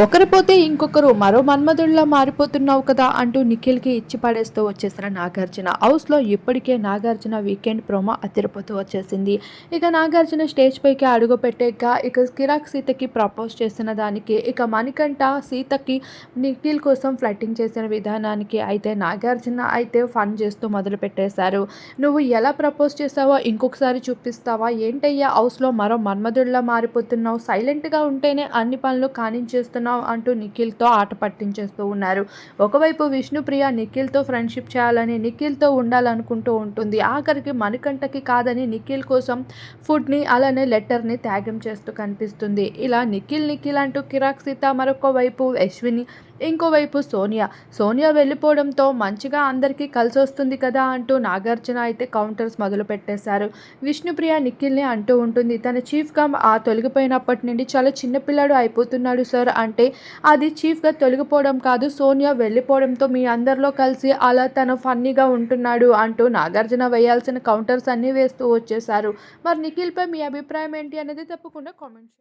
ఒకరు పోతే ఇంకొకరు మరో మన్మధుడిలా మారిపోతున్నావు కదా అంటూ నిఖిల్కి ఇచ్చి పడేస్తూ వచ్చేసిన నాగార్జున. హౌస్లో ఇప్పటికే నాగార్జున వీకెండ్ ప్రోమో అతిరిపోతూ వచ్చేసింది. ఇక నాగార్జున స్టేజ్ పైకి అడుగు పెట్టాక ఇక కిరాక్ సీతకి ప్రపోజ్ చేసిన దానికి ఇక మణికంఠ సీతకి నిఖిల్ కోసం ఫ్లైటింగ్ చేసిన విధానానికి అయితే నాగార్జున అయితే ఫన్ చేస్తూ మొదలు పెట్టేశారు నువ్వు ఎలా ప్రపోజ్ చేసావో ఇంకొకసారి చూపిస్తావా? ఏంటయ్యా హౌస్లో మరో మన్మధుడిలా మారిపోతున్నావు. సైలెంట్గా ఉంటేనే అన్ని పనులు కానించేస్తున్నావు. అంటూ నిఖిల్తో ఆట పట్టించేస్తూ ఉన్నారు. ఒకవైపు విష్ణుప్రియ నిఖిల్తో ఫ్రెండ్షిప్ చేయాలని నిఖిల్తో ఉండాలనుకుంటూ ఉంటుంది. ఆఖరికి మణికంఠకి కాదని నిఖిల్ కోసం ఫుడ్ని అలానే లెటర్ని త్యాగం చేస్తూ కనిపిస్తుంది. ఇలా నిఖిల్ నిఖిల్ అంటూ కిరాక్ సీత మరొక వైపు అశ్విని ఇంకోవైపు సోనియా. సోనియా వెళ్ళిపోవడంతో మంచిగా అందరికీ కలిసి వస్తుంది కదా అంటూ నాగార్జున అయితే కౌంటర్స్ మొదలు పెట్టేశారు విష్ణుప్రియ నిఖిల్ని అంటూ ఉంటుంది తన చీఫ్గా ఆ తొలగిపోయినప్పటి నుండి చాలా చిన్నపిల్లాడు అయిపోతున్నాడు సార్ అంటే అది చీఫ్గా తొలగిపోవడం కాదు సోనియా వెళ్ళిపోవడంతో మీ అందరిలో కలిసి అలా తను ఫన్నీగా ఉంటున్నాడు అంటూ నాగార్జున వేయాల్సిన కౌంటర్స్ అన్నీ వేస్తూ వచ్చేశారు. మరి నిఖిల్పై మీ అభిప్రాయం ఏంటి అనేది తప్పకుండా కామెంట్